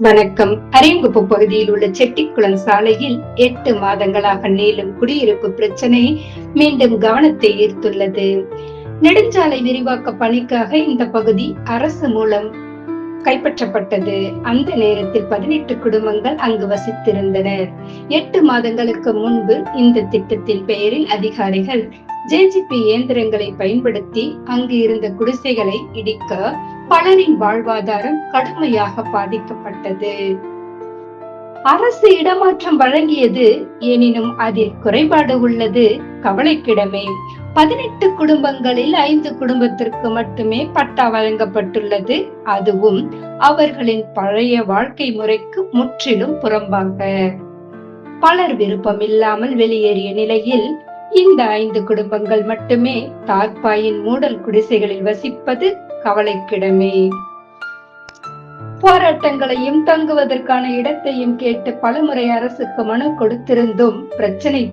வணக்கம். அரியங்குப்பு பகுதியில் உள்ள செட்டிக்குளம் சாலையில் எட்டு மாதங்களாக நீளும் குடியிருப்பு பிரச்சனை மீண்டும் கவனத்தை ஈர்த்துள்ளது. நெடுஞ்சாலை விரிவாக்க பணிக்காக இந்த பகுதி அரசு மூலம் கைப்பற்றப்பட்டது. அந்த நேரத்தில் பதினெட்டு குடும்பங்கள் அங்கு வசித்திருந்தனர் எட்டு மாதங்களுக்கு முன்பு இந்த திட்டத்தின் பெயரில் அதிகாரிகள் ஜேஜிபி இயந்திரங்களை பயன்படுத்தி அங்கு இருந்த குடிசைகளை இடிக்க பலரின் வாழ்வாதாரம் கடுமையாக பாதிக்கப்பட்டது. அரசு இடமாற்றம் வழங்கியது எனினும் அதில் குறைபாடு உள்ளது. கவலைக்கிடமே. பதினெட்டு குடும்பங்களில் ஐந்து குடும்பத்திற்கு மட்டுமே பட்டா வழங்கப்பட்டுள்ளது. அதுவும் அவர்களின் பழைய வாழ்க்கை முறைக்கு முற்றிலும் புறம்பாக. பலர் விருப்பம் இல்லாமல் வெளியேறிய நிலையில் இந்த ஐந்து குடும்பங்கள் மட்டுமே தார்பாயின் மூடல் குடிசைகளில் வசிப்பது கவலைக்கிடமே. போராட்டங்களையும் தங்குவதற்கான இடத்தையும் கேட்டு பலமுறை அரசுக்கு மனு கொடுத்திருந்தும் பிரச்சனை